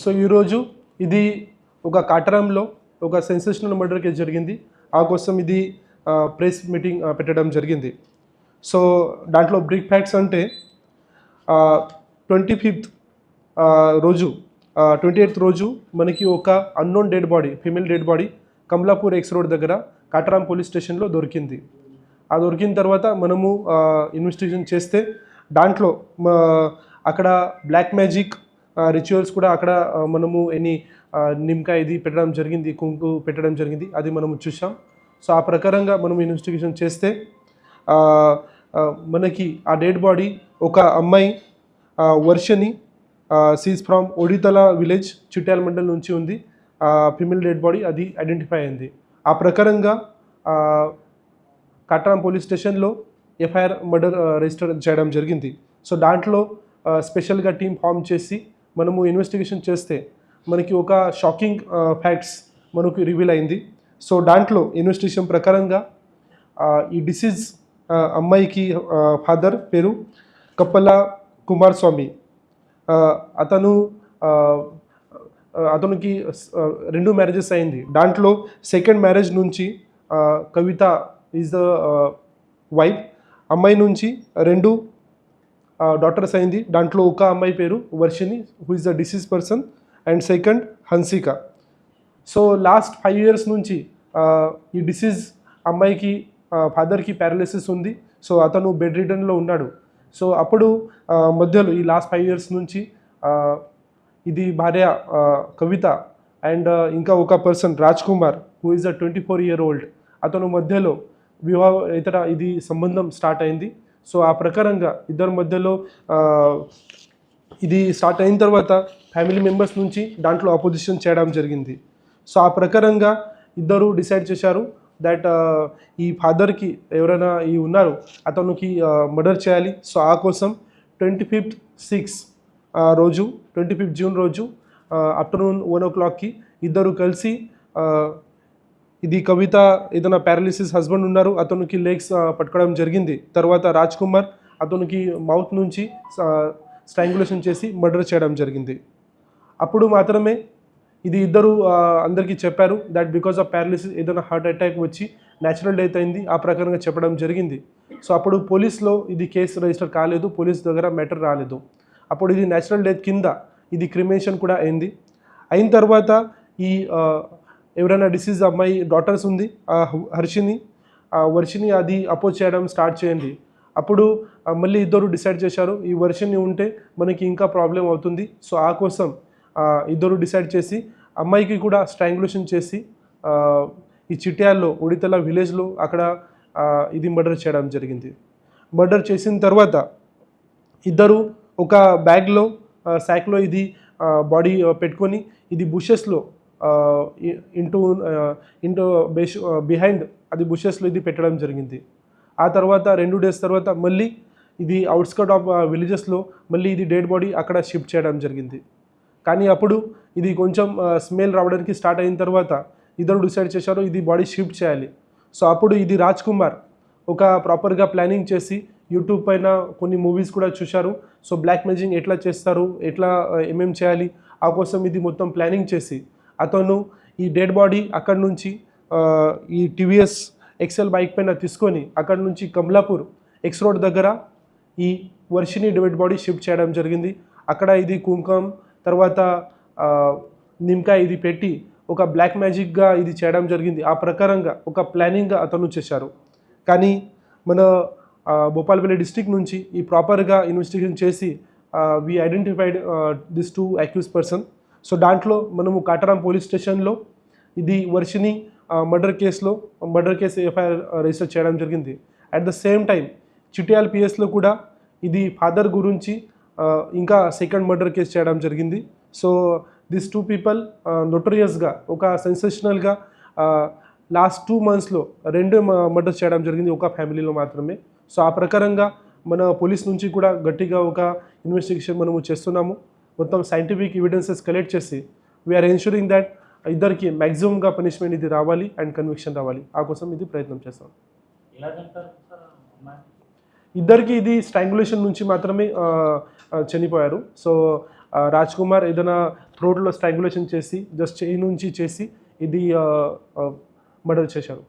So ఈరోజు ఇది ఒక కాటరంలో ఒక సెన్సేషనల్ మర్డర్ కేసు జరిగింది. ఆ కోసం ఇది ప్రెస్ మీటింగ్ పెట్టడం జరిగింది. సో దాంట్లో బ్రిక్ ఫ్యాక్ట్స్ అంటే ట్వంటీ ఫిఫ్త్ రోజు ట్వంటీ ఎయిత్ రోజు మనకి ఒక unknown dead body female dead body Kamalapur X road దగ్గర కాటరాం పోలీస్ స్టేషన్లో దొరికింది. ఆ దొరికిన తర్వాత మనము ఇన్వెస్టిగేషన్ చేస్తే దాంట్లో అక్కడ బ్లాక్ మ్యాజిక్ రిచువల్స్ కూడా అక్కడ మనము ఎన్ని నిమ్కాయ నిమ్కా ఇది పెట్టడం జరిగింది కుంకు పెట్టడం జరిగింది అది మనము చూసాం సో ఆ ప్రకారంగా మనం ఇన్వెస్టిగేషన్ చేస్తే మనకి ఆ డెడ్ బాడీ ఒక అమ్మాయి Varshini seize from Odithala village Chityal mandal నుంచి ఉంది. ఫిమేల్ డెడ్ బాడీ అది ఐడెంటిఫై అయింది. ఆ ప్రకారంగా కట్రాం పోలీస్ స్టేషన్లో ఎఫ్ఐఆర్ మర్డర్ రిజిస్టర్ చేయడం జరిగింది. సో దాంట్లో స్పెషల్గా టీం ఫామ్ చేసి మనము ఇన్వెస్టిగేషన్ చేస్తే మనకి ఒక షాకింగ్ ఫ్యాక్ట్స్ మనకు రివీల్ అయింది. సో దాంట్లో ఇన్వెస్టిగేషన్ ప్రకారంగా ఈ డిసీజ్ అమ్మాయికి ఫాదర్ పేరు కప్పల కుమార్ స్వామి అతను అతనికి రెండు మ్యారేజెస్ అయింది. దాంట్లో సెకండ్ మ్యారేజ్ నుంచి కవిత ఈజ్ ద వైఫ్ అమ్మాయి నుంచి రెండు డాటర్స్ అయింది దాంట్లో ఒక అమ్మాయి పేరు Varshini who is the deceased person and second Hansika. So last five years నుంచి ఈ డిసీజ్ అమ్మాయికి ఫాదర్కి పారాలిసిస్ ఉంది. సో అతను బెడ్ రిటర్న్లో ఉన్నాడు. సో అప్పుడు మధ్యలో ఈ లాస్ట్ ఫైవ్ ఇయర్స్ నుంచి ఇది భార్య కవిత. అండ్ ఇంకా ఒక person Raj Kumar who is a twenty four year old అతను మధ్యలో వివాహ ఇతర ఇది సంబంధం స్టార్ట్ అయింది. సో ఆ ప్రకారంగా ఇద్దరి మధ్యలో ఇది స్టార్ట్ అయిన తర్వాత ఫ్యామిలీ మెంబర్స్ నుంచి దాంట్లో అపోజిషన్ చేయడం జరిగింది. సో ఆ ప్రకారంగా ఇద్దరు డిసైడ్ చేశారు దట్ ఈ ఫాదర్కి ఎవరైనా ఈ ఉన్నారు అతనికి మర్డర్ చేయాలి. సో ఆ కోసం ట్వంటీ ఫిఫ్త్ సిక్స్ రోజు ట్వంటీ ఫిఫ్త్ జూన్ రోజు ఆఫ్టర్నూన్ వన్ ఓ క్లాక్కి ఇద్దరు కలిసి ఇది కవిత ఏదైనా పారాలిసిస్ హస్బెండ్ ఉన్నారు అతనికి లెగ్స్ పట్టుకోవడం జరిగింది. తర్వాత రాజ్ కుమార్ అతనికి మౌత్ నుంచి స్ట్రాంగులేషన్ చేసి మర్డర్ చేయడం జరిగింది. అప్పుడు మాత్రమే ఇది ఇద్దరు అందరికీ చెప్పారు దట్ బికాస్ ఆఫ్ పారాలిసిస్ ఏదైనా హార్ట్ అటాక్ వచ్చి న్యాచురల్ డెత్ అయింది ఆ ప్రకారంగా చెప్పడం జరిగింది. సో అప్పుడు పోలీస్లో ఇది కేసు రిజిస్టర్ కాలేదు పోలీస్ దగ్గర మ్యాటర్ రాలేదు. అప్పుడు ఇది న్యాచురల్ డెత్ కింద ఇది క్రిమేషన్ కూడా అయింది. అయిన తర్వాత ఈ ఎవరైనా డిసీజ్ అమ్మాయి డాటర్స్ ఉంది ఆ హర్షిని ఆ వర్షిని అది అపోజ్ చేయడం స్టార్ట్ చేయండి. అప్పుడు మళ్ళీ ఇద్దరు డిసైడ్ చేశారు ఈ వర్షిని ఉంటే మనకి ఇంకా ప్రాబ్లం అవుతుంది. సో ఆ కోసం ఇద్దరు డిసైడ్ చేసి అమ్మాయికి కూడా స్ట్రాంగులేషన్ చేసి ఈ చిట్యాల్లో ఉడితల విలేజ్లో అక్కడ ఇది మర్డర్ చేయడం జరిగింది. మర్డర్ చేసిన తర్వాత ఇద్దరు ఒక బ్యాగ్లో శాక్లో ఇది బాడీ పెట్టుకొని ఇది బుషెస్లో ఇంటూ ఇంటూ బేష్ బిహైండ్ అది బుషెస్లో ఇది పెట్టడం జరిగింది. ఆ తర్వాత రెండు డేస్ తర్వాత మళ్ళీ ఇది అవుట్స్కట్ ఆఫ్ విలేజెస్లో మళ్ళీ ఇది డెడ్ బాడీ అక్కడ షిఫ్ట్ చేయడం జరిగింది. కానీ అప్పుడు ఇది కొంచెం స్మెల్ రావడానికి స్టార్ట్ అయిన తర్వాత ఇద్దరు డిసైడ్ చేశారు ఇది బాడీ షిఫ్ట్ చేయాలి. సో అప్పుడు ఇది రాజ్ కుమార్ ఒక ప్రాపర్గా ప్లానింగ్ చేసి యూట్యూబ్ పైన కొన్ని మూవీస్ కూడా చూశారు. సో బ్లాక్ మ్యాజింగ్ ఎట్లా చేస్తారు ఎట్లా ఆ, ఏమేం చేయాలి ఆ కోసం ఇది మొత్తం ప్లానింగ్ చేసి అతను ఈ డెడ్ బాడీ అక్కడి నుంచి ఈ టీవీఎస్ ఎక్సెల్ బైక్ పైన తీసుకొని అక్కడి నుంచి కమలాపూర్ ఎక్స్ రోడ్ దగ్గర ఈ వర్షిని డెడ్ బాడీ షిఫ్ట్ చేయడం జరిగింది. అక్కడ ఇది కుంకం తర్వాత నిమ్కా ఇది పెట్టి ఒక బ్లాక్ మ్యాజిక్గా ఇది చేయడం జరిగింది. ఆ ప్రకారంగా ఒక ప్లానింగ్గా అతను చేశారు. కానీ మన భోపాల్పల్లి భూపాలపల్లి డిస్టిక్ నుంచి ఈ ప్రాపర్గా ఇన్వెస్టిగేషన్ చేసి we identified this two accused person so దాంట్లో మనము కాటారాం పోలీస్ స్టేషన్లో ఇది వర్షిని మర్డర్ కేసులో మర్డర్ కేసు ఎఫ్ఐఆర్ రిజిస్టర్ చేయడం జరిగింది. At the same time Chityal పిఎస్లో కూడా ఇది ఫాదర్ గురించి ఇంకా సెకండ్ మర్డర్ కేసు చేయడం జరిగింది. సో దిస్ టూ పీపుల్ నొటరియస్గా ఒక సెన్సేషనల్గా లాస్ట్ టూ మంత్స్లో రెండు మర్డర్స్ చేయడం జరిగింది ఒక ఫ్యామిలీలో మాత్రమే. సో ఆ ప్రకారంగా మన పోలీస్ నుంచి కూడా గట్టిగా ఒక ఇన్వెస్టిగేషన్ మనము చేస్తున్నాము. మొత్తం సైంటిఫిక్ ఎవిడెన్సెస్ కలెక్ట్ చేసి వీఆర్ ఎన్షూరింగ్ దట్ ఇద్దరికి మ్యాక్సిమంగా పనిష్మెంట్ ఇది రావాలి అండ్ కన్విక్షన్ రావాలి. ఆ కోసం ఇది ప్రయత్నం చేస్తాం. ఇద్దరికి ఇది స్ట్రాంగులేషన్ నుంచి మాత్రమే చనిపోయారు. సో రాజ్ కుమార్ ఏదైనా థ్రోట్లో స్ట్రాంగులేషన్ చేసి జస్ట్ చేయి నుంచి చేసి ఇది మర్డర్ చేశారు.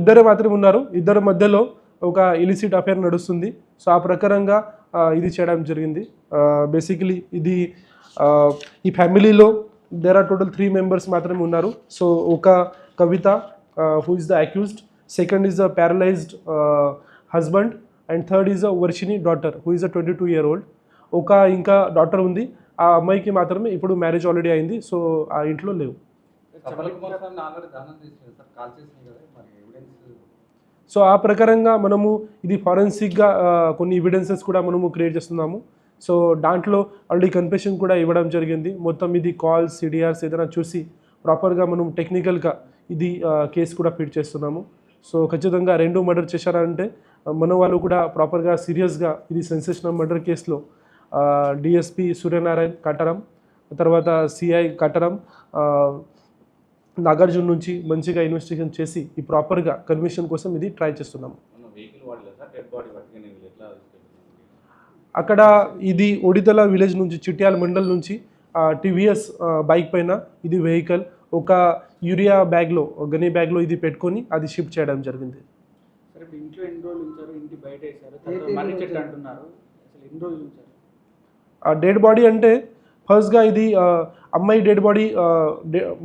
ఇద్దరు మాత్రమే ఉన్నారు. ఇద్దరి మధ్యలో ఒక ఇలిసిట్ అఫేర్ నడుస్తుంది. సో ఆ ప్రకారంగా ఇది చేయడం జరిగింది. బేసికలీ ఇది ఈ ఫ్యామిలీలో there are total three members మాత్రమే ఉన్నారు. సో ఒక Kavitha who is the accused second is the paralysed husband and third is the Varshini daughter who is a twenty two year old ఒక ఇంకా డాటర్ ఉంది. ఆ అమ్మాయికి మాత్రమే ఇప్పుడు మ్యారేజ్ ఆల్రెడీ అయింది. సో ఆ ఇంట్లో లేవు. సో ఆ ప్రకారంగా మనము ఇది ఫారెన్సిక్గా కొన్ని ఎవిడెన్సెస్ కూడా మనము క్రియేట్ చేస్తున్నాము. సో దాంట్లో ఆల్రెడీ కన్ఫెషన్ కూడా ఇవ్వడం జరిగింది. మొత్తం ఇది కాల్స్ సిడిఆర్స్ ఏదైనా చూసి ప్రాపర్గా మనం టెక్నికల్గా ఇది కేసు కూడా ఫిట్ చేస్తున్నాము. సో ఖచ్చితంగా రెండు మర్డర్ చేశారంటే మన వాళ్ళు కూడా ప్రాపర్గా సీరియస్గా ఇది సెన్సేషనల్ మర్డర్ కేసులో డిఎస్పి సూర్యనారాయణ్ కట్టరం తర్వాత సిఐ కట్టరం నాగార్జున నుంచి మంచిగా ఇన్వెస్టిగేషన్ చేసి ఈ ప్రాపర్గా కన్విషన్ కోసం ఇది ట్రై చేస్తున్నాము. అక్కడ ఇది ఒడితల విలేజ్ నుంచి చిట్యాల మండల్ నుంచి టీవీఎస్ బైక్ పైన ఇది వెహికల్ ఒక యూరియా బ్యాగ్లో గనీ బ్యాగ్లో ఇది పెట్టుకొని అది షిఫ్ట్ చేయడం జరిగింది. డెడ్ బాడీ అంటే ఫస్ట్గా ఇది అమ్మాయి డెడ్ బాడీ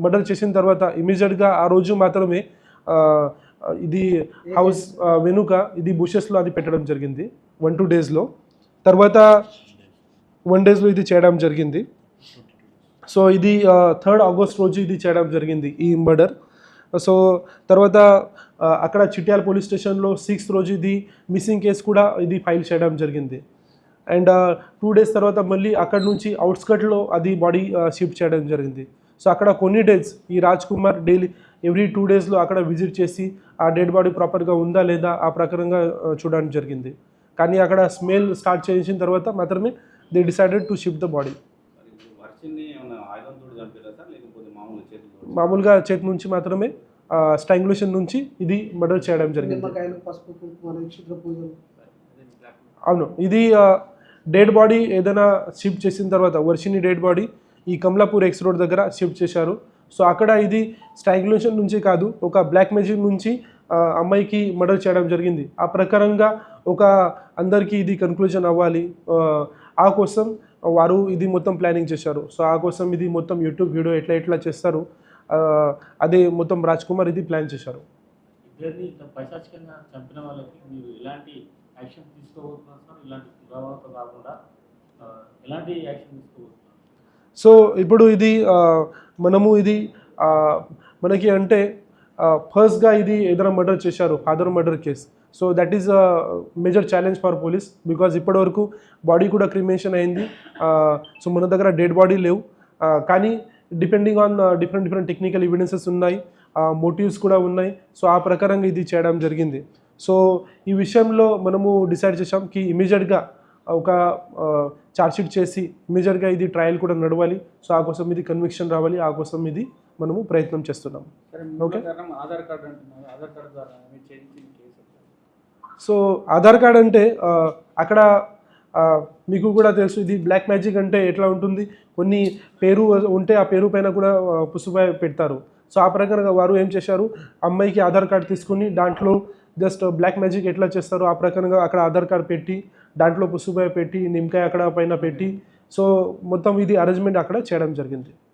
మర్డర్ చేసిన తర్వాత ఇమీడియట్గా ఆ రోజు మాత్రమే ఇది హౌస్ వెనుక ఇది బుషెస్లో అది పెట్టడం జరిగింది వన్ టూ డేస్లో తర్వాత వన్ డేస్లో ఇది చేయడం జరిగింది. సో ఇది థర్డ్ ఆగస్ట్ రోజు ఇది చేయడం జరిగింది ఈ మర్డర్. సో తర్వాత అక్కడ చిట్యాల పోలీస్ స్టేషన్లో సిక్స్త్ రోజు ఇది మిస్సింగ్ కేసు కూడా ఇది ఫైల్ చేయడం జరిగింది. అండ్ టూ డేస్ తర్వాత మళ్ళీ అక్కడ నుంచి అవుట్స్కట్లో అది బాడీ షిఫ్ట్ చేయడం జరిగింది. సో అక్కడ కొన్ని డేస్ ఈ Raj Kumar daily every two డేస్లో అక్కడ విజిట్ చేసి ఆ డెడ్ బాడీ ప్రాపర్గా ఉందా లేదా ఆ ప్రకారంగా చూడడం జరిగింది. కానీ అక్కడ స్మెల్ స్టార్ట్ చేసిన తర్వాత మాత్రమే they decided to shift the body. మామూలుగా చేతి నుంచి మాత్రమే స్ట్రాంగులేషన్ నుంచి ఇది మర్డర్ చేయడం జరిగింది. అవును. ఇది డెడ్ బాడీ ఏదైనా షిఫ్ట్ చేసిన తర్వాత వర్షిని డెడ్ బాడీ ఈ కమలాపూర్ ఎక్స్ రోడ్ దగ్గర షిఫ్ట్ చేశారు. సో అక్కడ ఇది స్ట్రాంగ్యులేషన్ నుంచి కాదు ఒక బ్లాక్ మ్యాజిక్ నుంచి అమ్మాయికి మర్డర్ చేయడం జరిగింది. ఆ ప్రకారంగా ఒక అందరికీ ఇది కన్క్లూజన్ అవ్వాలి. ఆ, కోసం వారు ఇది మొత్తం ప్లానింగ్ చేశారు. సో ఆ కోసం ఇది మొత్తం యూట్యూబ్ వీడియో ఎట్లా ఎట్లా చేస్తారు అదే మొత్తం రాజ్ కుమార్ ఇది ప్లాన్ చేశారు. ఇద్దరిని పైశాచికంగా చంపిన వాళ్ళకి మీరు ఇలాంటి యాక్షన్ తీసుకోబోతున్నారు సార్. ఇలాంటి పురావాలతో కాకుండా ఎలాంటి యాక్షన్ తీసుకోబోతున్నారు సో ఇప్పుడు ఇది మనము ఇది మనకి అంటే ఫస్ట్గా ఇది ఏదైనా మర్డర్ చేశారు father murder case so that is major challenge for police because ఇప్పటివరకు బాడీ కూడా క్రిమేషన్ అయింది. సో మన దగ్గర డెడ్ బాడీ లేవు. కానీ depending on different different technical evidences ఉన్నాయి. మోటివ్స్ కూడా ఉన్నాయి. సో ఆ ప్రకారంగా ఇది చేయడం జరిగింది. సో ఈ విషయంలో మనము డిసైడ్ చేసాం కి ఇమీడియట్గా ఒక చార్జ్షీట్ చేసి ఇమీడియట్గా ఇది ట్రయల్ కూడా నడవాలి. సో ఆ కోసం ఇది కన్విక్షన్ రావాలి. ఆ కోసం ఇది మనము ప్రయత్నం చేస్తున్నాం. కారణం ఆధార్ కార్డు కార్డు ద్వారా? సో ఆధార్ కార్డ్ అంటే అక్కడ మీకు కూడా తెలుసు ఇది బ్లాక్ మ్యాజిక్ అంటే ఎట్లా ఉంటుంది? కొన్ని పేరు ఉంటే ఆ పేరు పైన కూడా పుసుపై పెడతారు. సో ఆ ప్రకారంగా వారు ఏం చేశారు? అమ్మాయికి ఆధార్ కార్డ్ తీసుకుని దాంట్లో జస్ట్ బ్లాక్ మ్యాజిక్ ఎట్లా చేస్తారో ఆ ప్రకారంగా అక్కడ ఆధార్ కార్డ్ పెట్టి దాంట్లో పుసుపై పెట్టి నిమ్మకాయ అక్కడ పైన పెట్టి. సో మొత్తం ఇది అరేంజ్మెంట్ అక్కడ చేయడం జరిగింది.